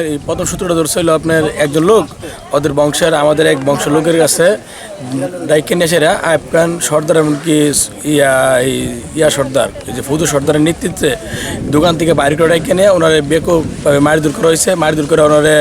এই প্রথম সূত্রটা ধরছে হলো আপনার একজন লোক, ওদের বংশের, আমাদের এক বংশ লোকের কাছে ডাইকেন এসেরা আইফ খান সর্দার এমনকি ইয়া ইয়া সর্দার, এই যে ফুদু সর্দারের নেতৃত্বে দোকান থেকে বাইরে করে ডাইকে নিয়ে ওনারে বেকো মারি দূর করা হয়েছে। মারি দূর করে ওনারে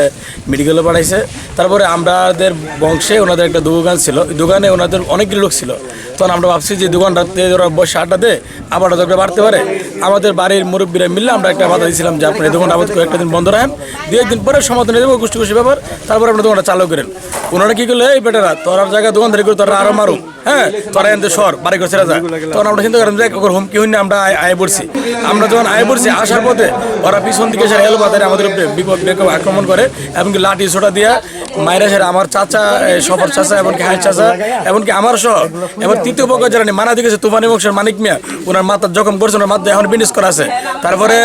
মেডিকেলে পাঠাইছে। তারপরে আমাদের বংশে ওনাদের একটা দোকান ছিল। দোকানে ওনাদের অনেকগুলো লোক ছিল। তখন আমরা ভাবছি যে দোকানটাতে ওরা বসে আড্ডা দেয়, আবার বাড়তে পারে। আমাদের বাড়ির মুরব্বীরা মিললে আমরা একটা বাধা দিয়েছিলাম যে আপনি এই দোকানটা আবার কয়েকটা দিন বন্ধ রাখেন। দু একদিন পরে সমাধান দেবো গোষ্ঠী গোষ্ঠী ব্যাপার। তারপরে আপনার দোকানটা চালু করেন। ওনারা কি করলে, এই বেটারা, তোরা জায়গায় দোকানদারি করে তোরা আরও মারুক হ্যাঁ তোরা এনতে সর বাড়ি করে ছেড়ে যা। তখন আমরা চিন্তা করেন যে ওর হুমকি হইনি আমরা আয়- পড়ছি আমরা যখন আয় পড়ছি আসার পথে ওরা পিছন দিকে এসে এলো বাজারে আমাদের উপরে বিপদ আক্রমণ করে এমনকি লাঠি ছোটা দিয়া মায়েরা সেরা আমার চাচা সফর চাচা, এমনকি হাই চাচা, এমনকি আমার সহ। এবার তৃতীয় পক্ষ যারা মানা দিকেছে তুফানি বংশের মানিক মিয়া, ওনার মাথার জখম করছে, ওনার মাথায় এখন বিনিস করা আছে। তারপরে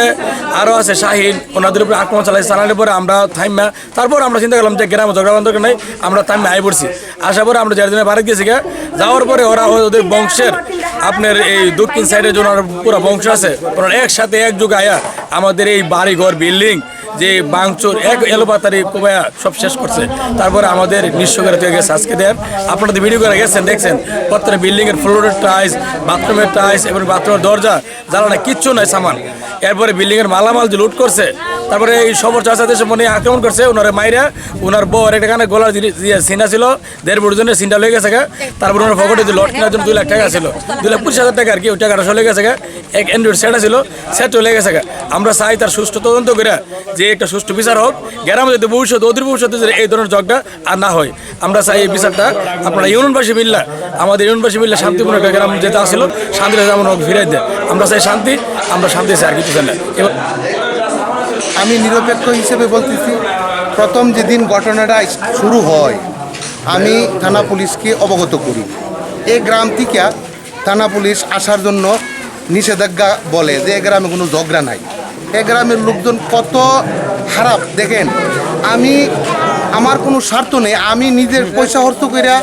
আরও আছে শাহিন, ওনাদের উপরে আক্রমণ চালাই চালানোর পরে আমরা থাইমা, তারপর আমরা চিন্তা করলাম যে গ্রামে ঝগড়া বন্ধ নাই, আমরা থাইমা আই পড়ছি। আসার পরে আমরা যারা দিনে বাড়ি গেছি গা যাওয়ার পরে ওরা ওদের বংশের আপনার এই দক্ষিণ সাইডে যে ওনার পুরো বংশ আছে, ওনার একসাথে একযোগে আয়া আমাদের এই বাড়ি ঘর বিল্ডিং যে বাংচুর এক এলোপাতারি কোবায়া সব শেষ করছে। তারপরে আমাদের নিঃস্ব থেকে গেছে আজকে দেন। আপনারা তো ভিডিও করে গেছেন, দেখছেন? প্রত্যেকটা বিল্ডিংয়ের ফ্লোরের টাইস বাথরুমের টাইলস এবং বাথরুমের দরজা, জ্বালানা কিচ্ছু নয় সামান। এরপরে বিল্ডিংয়ের মালামাল যে লুট করছে তারপরে এই সবর চাষা দেশে মনে আক্রমণ করছে, ওনারে মাইরা ওনার বউ আর একটা কানে গলার ইয়ে সিনা ছিল, দেড় বড় জনের সিনটা লেগে গেছে। তারপরে ওনার পকেটে যে লট কেনার জন্য দুই লাখ টাকা ছিল। দুই লাখ পঁচিশ হাজার টাকা আর কি, ওই টাকাটা চলে গেছে এক অ্যান্ড্রয়েড সেট ছিল সেট চলে গেছে। আমরা চাই তার সুষ্ঠু তদন্ত করে যে একটা সুষ্ঠু বিচার হোক, গ্রামে যদি ভবিষ্যৎ অদূর ভবিষ্যতে যদি এই ধরনের জগটা আর না হয়। আমরা চাই এই বিচারটা আপনারা ইউনিয়নবাসী মিল্লা, আমাদের ইউনিয়নবাসী মিল্লা শান্তিপূর্ণ গ্রাম যেটা আসছিল শান্তিটা যেমন হোক ফিরে দেয়। আমরা চাই শান্তি, আমরা শান্তি চাই আর কিছু চাই এবার আমি নিরপেক্ষ হিসেবে বলতেছি, প্রথম যেদিন ঘটনাটা শুরু হয়, আমি থানা পুলিশকে অবগত করি। এই গ্রাম থেকে থানা পুলিশ আসার জন্য নিষেধাজ্ঞা বলে যে, এ গ্রামে কোনো ঝগড়া নাই। এ গ্রামের লোকজন কত খারাপ, দেখেন, আমি, আমার কোনো স্বার্থ নেই, আমি নিজের পয়সা খরচ করে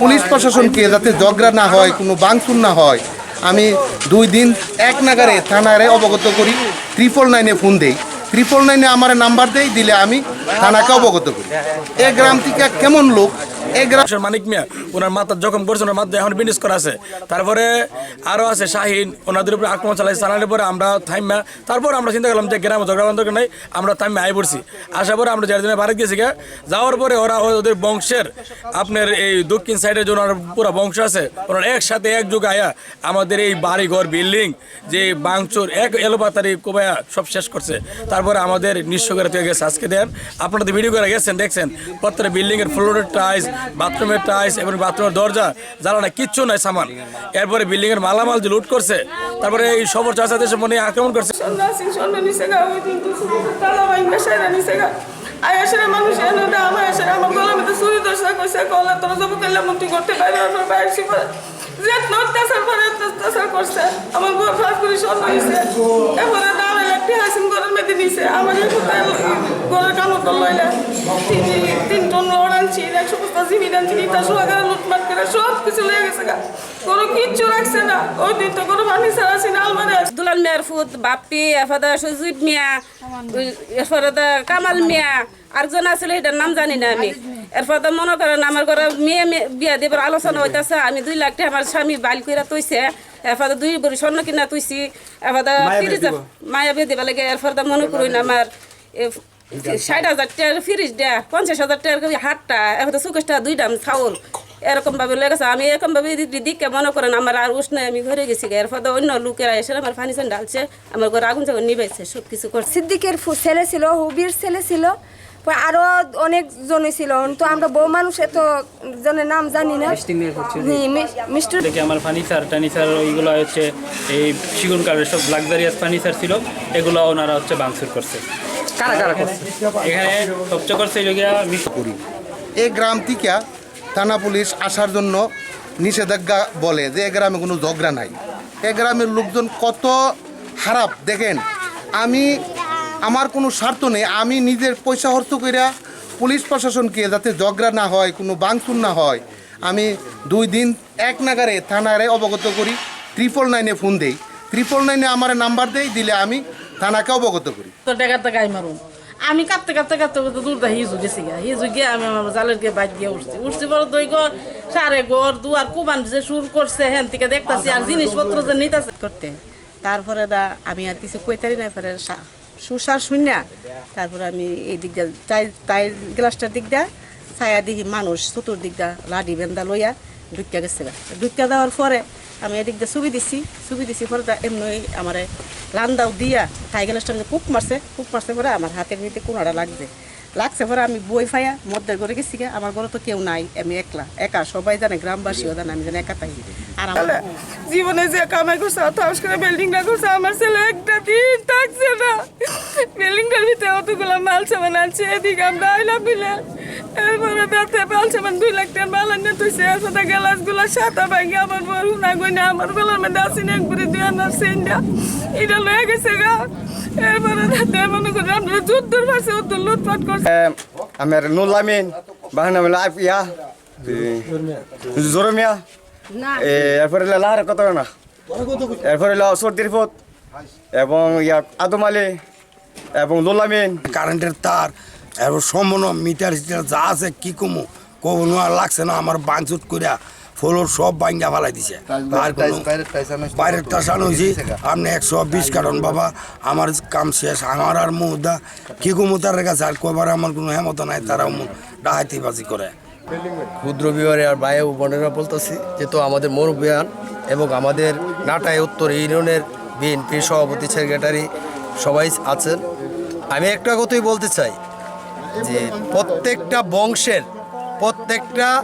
পুলিশ প্রশাসনকে যাতে ঝগড়া না হয়, কোনো বাংচুর না হয়, আমি দুই দিন এক নাগারে থানারে অবগত করি ট্রিপল নাইনে ফোন দেই। ট্রিপল নাইনে আমার নাম্বার দেই, দিলে আমি থানাকে অবগত করি। এ গ্রাম থেকে কেমন লোক? এ গ্রাম মানুষের মানিক মিয়া ওনার মাথার জখম করছে ওনার মাথায় এখন বিনিস করা আছে। তারপরে আরও আছে শাহিন ওনাদের উপরে আক্রমণ চালাই চালানোর পরে আমরা থাইমা, তারপর আমরা চিন্তা করলাম যে গ্রামে ঝগড়া নাই, আমরা থাইমা আই পড়ছি। আসার পরে আমরা চার দিনে বাড়ি গেছি। যাওয়ার পরে ওরা ওদের বংশের, আপনার এই দক্ষিণ সাইডে যে ওনার পুরো বংশ আছে, ওনার একসাথে একযোগে আয়া আমাদের এই বাড়ি ঘর বিল্ডিং, যে বাংচুর, এক এলোপাতারি কোবায়া সব শেষ করছে। তারপরে আমাদের নিঃস্ব করে গেছে, আজকে দেন। আপনারা ভিডিও করে গেছেন, দেখছেন, প্রত্যেকটা বিল্ডিং এর ফ্লোরের টাইলস বাথরুমের টাইলস এবং বাথরুমের দরজা, জ্বালানা, কিচ্ছু নাই সামান। এরপরে বিল্ডিং এর মালামাল যে লুট করছে, তারপরে এই সবর চাষা দেশে মনে আক্রমণ করছে। কোথায় তিন টন লোড আনছি একশো বস্তা জিবি আনছি ইটা সোহাগারে লুটমাট করে সব কিছু লেগে গেছে গা। কোনো কিচ্ছু রাখছে না। ওই দিন তো কোনো পানি ছাড়া আছে না আলমারি দুলাল মিয়ার ফুত বাপ্পি এরপরে সুজিব মিয়া এরপরে কামাল মিয়া আরেকজন আছিল এটার নাম জানি না আমি। এরপরে মনে করেন আমার ঘরে মেয়ে মেয়ে বিয়া দেবার আলোচনা হইতাছে আমি দুই লাখ টাকা আমার স্বামী বাইল কইরা তৈছে এরপরে দুই বড়ি স্বর্ণ কিনা তুইছি এরপরে মায়া বিয়ে দিবা। লাগে এরপরে মনে করুন আমার এ- ষাট হাজার টাকার ফ্রিজ দেয়া পঞ্চাশ হাজার টাকার হাটটা এখন চৌকেশ টাকা দুই দাম চাউল। এরকম ভাবে লেগেছে আমি এরকম ভাবে দিকে মনে করেন আমার আর উষ্ণ আমি ঘরে গেছি এর ফলে অন্য লোকেরা এসে আমার পানি চান ডালছে আমার ঘরে আগুন যখন নিবেছে সব কিছু করছে। সিদ্দিকের ছেলে ছিল হুবির ছেলে ছিল পরে আরও অনেক জন ছিল। তো আমরা বউ মানুষ এত জনের নাম জানি না। মিষ্টি দেখে আমার ফার্নিচার টার্নিচার ওইগুলো হচ্ছে এই সিগুন কাঠের সব লাক্সারিয়াস ফার্নিচার ছিল এগুলো ওনারা হচ্ছে বাংসুর করছে। কারা কারা করছে? এখানে সবচেয়ে করছে করি। এই গ্রাম থেকে থানা পুলিশ আসার জন্য নিষেধাজ্ঞা বলে যে এ গ্রামে কোনো ঝগড়া নাই। এ গ্রামের লোকজন কত খারাপ দেখেন। আমি আমার কোনো স্বার্থ নেই। আমি নিজের পয়সা খরচ করে পুলিশ প্রশাসনকে যাতে ঝগড়া না হয় কোনো বাংচুর না হয় আমি দুই দিন এক নাগারে থানারে অবগত করি। ট্রিপল নাইনে ফোন দেই। ট্রিপল নাইনে আমার নাম্বার দেই দিলে আমি থানাকে অবগত করি। তো টাকা টাকাই মারুন আমি কাঁপতে কাঁপতে কাঁপতে কাঁপতে দূর দা হিজু গেছি গা। হিজু গিয়ে আমি আমার জালের গিয়ে বাইক গিয়ে উঠছি। উঠছি পরে দই গো সারে ঘর, দুয়ার কুবান যে সুর করছে হ্যান থেকে দেখতাছি আর জিনিসপত্র যে নিতেছে। করতে। তারপরে দা আমি আর কিছু কইতারি না সা- সুসার শুনিয়া তারপরে আমি এই দিক দিয়ে তাই তাই গ্লাসটার দিক দিয়া ছায়া দেখি মানুষ চতুর্দিক দিয়া লাডি বেন্দা লইয়া ঢুকিয়া গেছে গা। ঢুকিয়া দেওয়ার পরে আমি এদিক দিয়ে ছবি দিছি। ছবি দিছি পরে এমনি আমার লান্দাও দিয়া তাই গ্লাসটা কুপ মারছে কুপ মারছে পরে আমার হাতের নিতে কোনাটা লাগছে লাগছে পরে আমি বই ফাইয়া মধ্যে ঘরে গেছি গা আমার ঘরে তো কেউ নাই আমি একলা একা সবাই জানে গ্রামবাসীও জানে আমি জানি একা তাই আর আমার জীবনে যে কামাই করছে অত হাউস করে বিল্ডিংটা করছে আমার ছেলে একটা দিন থাকছে না। বিল্ডিংটার ভিতরে অতগুলো মাল সামান আনছে এদিকে আমরা আইলাম বিলে এরপরে মাল সামান দুই লাখ টাকার মাল আনিয়ে তুইছে এরপরে গ্লাসগুলা সাতা ভাঙে আমার বড় না গই না আমার বেলার মধ্যে আসি না একবারে দুই আনার সেন্ডা। এটা লয়ে গেছে গা। এরপরে তাতে মনে করি আমরা যুদ্ধের পাশে অত লুটপাট করছে। আমার নুলামিন বাহানা মেলা জোরমিয়া। এরপরে লাহার কত না এরপরে সর্দির ফত এবং ইয়া আদম আলী এবং লোলামিন কারেন্টের তার এবং সম্পূর্ণ মিটার যা আছে কি কমু আর লাগছে না আমার বাঞ্চুট করিয়া ফলোর সব ভাঙ্গা ফেলাই দিছে। আর কোনো- বাইরের টাসানো হয়েছি আপনি একশো বিশ কারণ বাবা আমার কাম শেষ। আমার আর মুদা। কি কমু তার কাছে আর কবার আমার কোনো হেমত নাই তারাও ডাহাইতি বাজি করে। ক্ষুদ্র বিহারে আর ও বোনেরা বলতেছি যেহেতু আমাদের মনোবিয়ান এবং আমাদের নাটাই উত্তর ইউনিয়নের বিএনপি সভাপতি সেক্রেটারি সবাই আছেন। আমি একটা কথাই বলতে চাই যে প্রত্যেকটা বংশের প্রত্যেকটা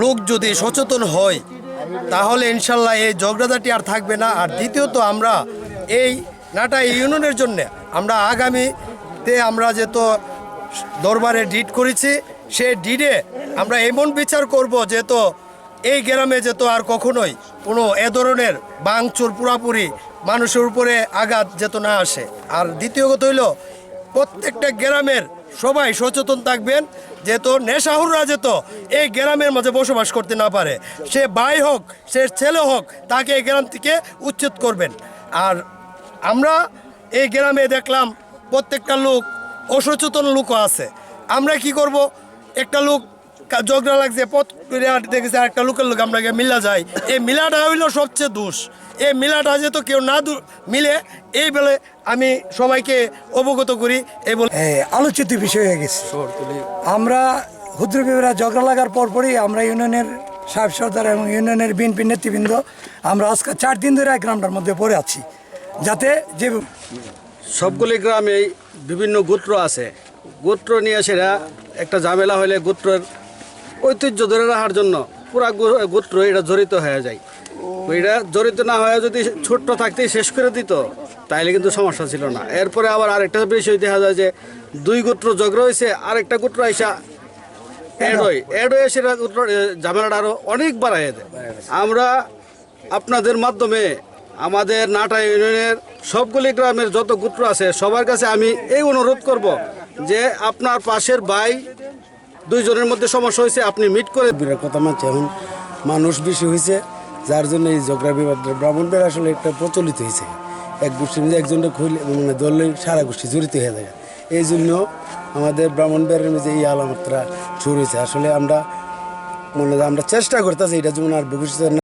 লোক যদি সচেতন হয়, তাহলে ইনশাল্লাহ এই ঝগড়াঝাটি আর থাকবে না। আর দ্বিতীয়ত আমরা এই নাটা ইউনিয়নের জন্য আমরা আগামীতে আমরা যেহেতু দরবারে ডিট করেছি, সে ডিডে আমরা এমন বিচার করব যেহেতু এই গ্রামে যেত আর কখনোই কোনো এ ধরনের বাংচুর পুরাপুরি মানুষের উপরে আঘাত যেত না আসে। আর দ্বিতীয় কথা হইল, প্রত্যেকটা গ্রামের সবাই সচেতন থাকবেন, যেহেতু নেশাহুররা যেত এই গ্রামের মাঝে বসবাস করতে না পারে। সে ভাই হোক, সে ছেলে হোক, তাকে এই গ্রাম থেকে উচ্ছেদ করবেন। আর আমরা এই গ্রামে দেখলাম প্রত্যেকটা লোক অসচেতন লোকও আছে। আমরা কি করব? একটা লোক ঝগড়া লাগছে, পথ দেখেছে একটা লোকের লোক আমরা মিলা যায় এই মিলাটা হইল সবচেয়ে দোষ। এই মিলাটা যেহেতু কেউ না মিলে এই বলে আমি সবাইকে অবগত করি এই বলে আলোচিত বিষয় হয়ে গেছে। আমরা ক্ষুদ্র বিবেরা ঝগড়া লাগার পরপরই আমরা ইউনিয়নের সাহেব সর্দার এবং ইউনিয়নের বিএনপি নেতৃবৃন্দ আমরা আজকে চার দিন ধরে এই গ্রামটার মধ্যে পড়ে আছি। যাতে যে সবগুলি গ্রামেই বিভিন্ন গোত্র আছে। গোত্র নিয়ে সেরা একটা ঝামেলা হলে গোত্রের ঐতিহ্য ধরে রাখার জন্য পুরা গোত্র এটা জড়িত হয়ে যায়। এটা জড়িত না হয়ে যদি ছোট্ট থাকতেই শেষ করে দিত, তাইলে কিন্তু সমস্যা ছিল না। এরপরে আবার আরেকটা বিষয় দেখা যায় যে দুই গোত্র ঝগড়া হয়েছে আরেকটা গোত্র আইসা অ্যাড হয়। অ্যাড হয়ে সেটা গোত্র ঝামেলাটা আরও অনেক বাড়াই দেয়। আমরা আপনাদের মাধ্যমে আমাদের নাটা ইউনিয়নের সবগুলি গ্রামের যত গোত্র আছে, সবার কাছে আমি এই অনুরোধ করব যে আপনার পাশের ভাই দুইজনের মধ্যে সমস্যা হয়েছে আপনি মিট করে বিরাট কথা মানছে এখন। মানুষ বেশি হয়েছে যার জন্য এই ঝগড়া বিবাদ ব্রাহ্মণদের আসলে একটা প্রচলিত হয়েছে। এক গোষ্ঠীর মধ্যে একজনটা খুলে মানে ধরলে সারা গোষ্ঠী জড়িত হয়ে যায় এই জন্য আমাদের ব্রাহ্মণবাড়ির মধ্যে এই আলামতটা শুরু হয়েছে। আসলে আমরা মনে আমরা চেষ্টা করতেছি এটা যেমন আর ভবিষ্যতে